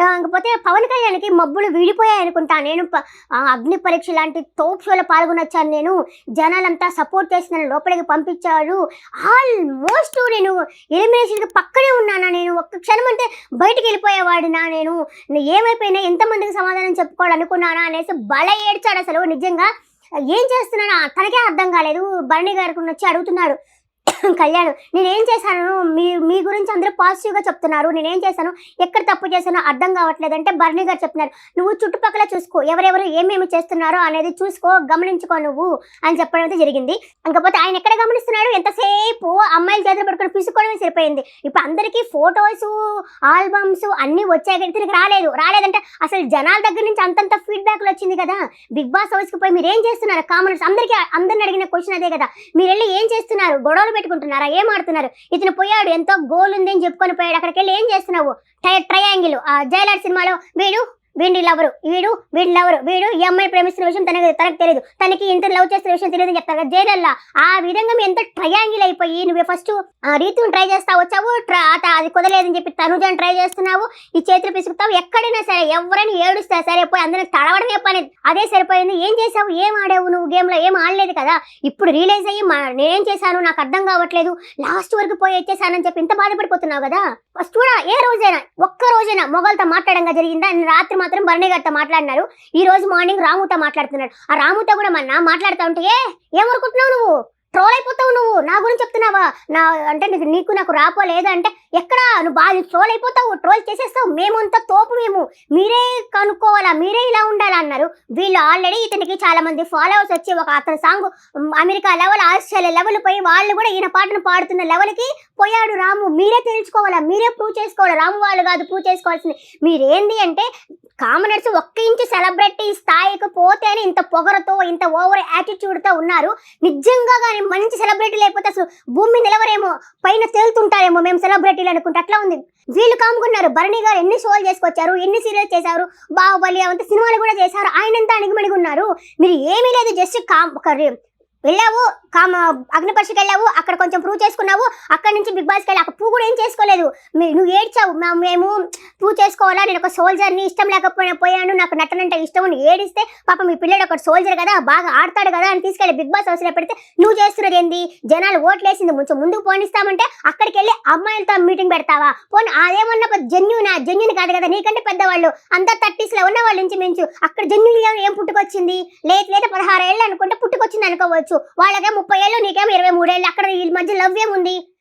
కాకపోతే పవన్ కళ్యాణ్కి మబ్బులు వీడిపోయాయి అనుకుంటా. నేను ప- అగ్ని పరీక్ష లాంటి తోప్ షోలో పాల్గొనొచ్చాను నేను. జనాలంతా సపోర్ట్ చేసిన లోపలికి పంపించారు. ఆల్మోస్ట్ నేను ఎలిమినేషన్కి పక్కనే ఉన్నానా నేను. ఒక్క క్షణం అంటే బయటికి వెళ్ళిపోయేవాడినా నేను. నేను ఏమైపోయినా ఎంతమందికి సమాధానం చెప్పుకోవాలనుకున్నానా అనేసి బల ఏడ్చాడు అసలు. నిజంగా ఏం చేస్తున్నానా తనకే అర్థం కాలేదు. భరణి గారికి వచ్చి అడుగుతున్నాడు. కళ్యాణ్. నేనేం చేశాను? మీ మీ గురించి అందరూ పాజిటివ్గా చెప్తున్నారు. నేనేం చేశాను? ఎక్కడ తప్పు చేశానో అర్థం కావట్లేదు అంటే గారు చెప్తున్నారు నువ్వు చుట్టుపక్కల చూసుకో. ఎవరెవరు ఏమేమి చేస్తున్నారో అనేది చూసుకో. గమనించుకో నువ్వు. అని చెప్పడం అయితే జరిగింది. ఇంకపోతే ఆయన ఎక్కడ గమనిస్తున్నాడు? ఎంతసేపు అమ్మాయిల చేతులు పట్టుకొని పిసుకోవడమే సరిపోయింది. ఇప్పుడు అందరికీ ఫొటోస్ ఆల్బమ్స్ అన్నీ వచ్చాయి కానీ తిరిగి రాలేదు. రాలేదంటే అసలు జనాల దగ్గర నుంచి అంతంత ఫీడ్బ్యాక్లు వచ్చింది కదా? బిగ్ బాస్ హౌస్కి పోయి మీరు ఏం చేస్తున్నారు కామనర్స్ అందరికీ అందరిని అడిగిన క్వశ్చన్ అదే కదా? మీరు వెళ్ళి ఏం చేస్తున్నారు? గొడవలు పెట్టి పెట్టుకుంటున్నారా? ఏం ఆడుతున్నారు? ఇతను పోయాడు ఎంతో గోల్ ఉంది అని చెప్పుకొని పోయాడు. అక్కడికి వెళ్ళి ఏం చేస్తున్నావు? ట్రై ట్రయాంగిల్ జైలర్ సినిమాలో వీడు వీడి లవరు వీడు వీడి లవరు వీడు ఈ అమ్మాయి ప్రేమిస్తున్న విషయం తనకి తనకు తెలియదు తనకి ఇంత లవ్ చేస్తున్న విషయం తెలియదు అని చెప్తారు జైలల్లా ఆ విధంగా మీ ఎంత ట్రయాంగిల్ అయిపోయి నువ్వు ఫస్ట్ రీతిని ట్రై చేస్తా వచ్చావు అది కుదలేదని చెప్పి తనుజని ట్రై చేస్తున్నావు ఈ చేతులు పిసుకుతావు ఎక్కడైనా సరే ఎవరైనా ఏడుస్తా సరే పోయి అందరికి తడవడమే పని. అదే సరిపోయింది. ఏం చేసావు ఏం ఆడావు నువ్వు గేమ్లో? ఏం ఆడలేదు కదా? ఇప్పుడు రియలైజ్ అయ్యి నేనేం చేశాను? నాకు అర్థం కావట్లేదు. లాస్ట్ వరకు పోయి వచ్చేసానని చెప్పి ఇంత బాధపడిపోతున్నావు కదా? ఫస్ట్ కూడా ఏ రోజైనా ఒక్క రోజైనా మొగలతో మాట్లాడంగా జరిగిందా? రాత్రి రాత్రి మాత్రం బర్ణే గారితో మాట్లాడినారు. ఈ రోజు మార్నింగ్ రాముతో మాట్లాడుతున్నాడు ఆ రాముతో కూడా మొన్న మాట్లాడుతూ ఉంటే ఏ ఏమనుకుంటున్నావు నువ్వు? ట్రోల్ అయిపోతావు నువ్వు? నా గురించి చెప్తున్నావా? నా అంటే నీకు నీకు నాకు రాపోలేదు అంటే ఎక్కడ? నువ్వు బాగా ట్రోల్ అయిపోతావు ట్రోల్ చేసేస్తావు. మేమంతా తోపు మేము. మీరే కనుక్కోవాలా? మీరే ఇలా ఉండాలా? అన్నారు. వీళ్ళు ఆల్రెడీ ఇతనికి చాలా మంది ఫాలోవర్స్ వచ్చి ఒక అతని song America level Australia level పోయి వాళ్ళు కూడా ఈయన పాటను పాడుతున్న లెవెల్కి పోయాడు రాము. మీరే తెలుసుకోవాలా? మీరే ప్రూవ్ చేసుకోవాలా? రాము వాళ్ళు కాదు ప్రూవ్ చేసుకోవాల్సింది. మీరేంది అంటే కామనర్స్ ఒక్క ఇంచు సెలబ్రిటీ స్థాయికి పోతేనే ఇంత పొగరతో ఇంత ఓవర్ యాటిట్యూడ్తో ఉన్నారు. నిజంగా కానీ మంచి సెలబ్రిటీ లేకపోతే అసలు భూమి నిలవరేమో పైన తేలుతుంటారేమో మేము సెలబ్రిటీలు అనుకుంటే అట్లా ఉంది. వీళ్ళు కాముకున్నారు భరణి గారు ఎన్ని షోలు చేసుకొచ్చారు ఎన్ని సీరియల్స్ చేశారు బాహుబలి అంత సినిమాలు కూడా చేశారు ఆయన ఎంత అణిగిమణిగి ఉన్నారు మీరు ఏమీ లేదు జస్ట్ కామ్ ఒక వెళ్ళావు కామ అగ్ని వెళ్ళావు అక్కడ కొంచెం ప్రూవ్ చేసుకున్నావు అక్కడ నుంచి బిగ్ బాస్కి వెళ్ళి అక్కడ ప్రూవ్ కూడా ఏం చేసుకోలేదు. నువ్వు ఏడ్చావు మేము ప్రూవ్ చేసుకోవాలా నేను ఒక సోల్జర్ని ఇష్టం లేకపోయినా పోయాను నాకు నటనంటే ఇష్టం అని ఏడిస్తే పాప మీ పిల్లడు ఒక సోల్జర్ కదా బాగా ఆడతాడు కదా అని తీసుకెళ్ళి బిగ్ బాస్ అవసరం పెడితే నువ్వు చేస్తున్నది ఏంది? జనాలు ఓట్లేసింది కొంచెం ముందుకు పోనిస్తామంటే అక్కడికి వెళ్ళి అమ్మాయిలతో మీటింగ్ పెడతావా? పోనీ అదేమన్నా జెన్యున్ జెన్యున్ కాదు కదా నీకంటే పెద్దవాళ్ళు అంతా థర్టీస్లో ఉన్న వాళ్ళ నుంచి మించు అక్కడ జెన్యున్ ఏం పుట్టుకొచ్చింది? లేదు లేదా పదహారు ఏళ్ళు అనుకుంటే పుట్టుకొచ్చింది అనుకోవచ్చు. వాళ్ళకే ముప్పై ఏళ్ళు నీకేమో ఇరవై మూడేళ్ళు. అక్కడ ఈ మధ్య లవ్ ఏముంది?